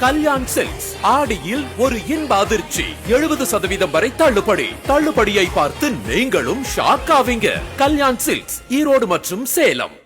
Kalyan silks. ஆடியில் ஒரு இன்ப அதிர்ச்சி. எழுபது சதவீதம் வரை தள்ளுபடி. தள்ளுபடியை பார்த்து நீங்களும் ஷாக் ஆவீங்க. கல்யாண் சில்க்ஸ் ஈரோடு மற்றும் சேலம்.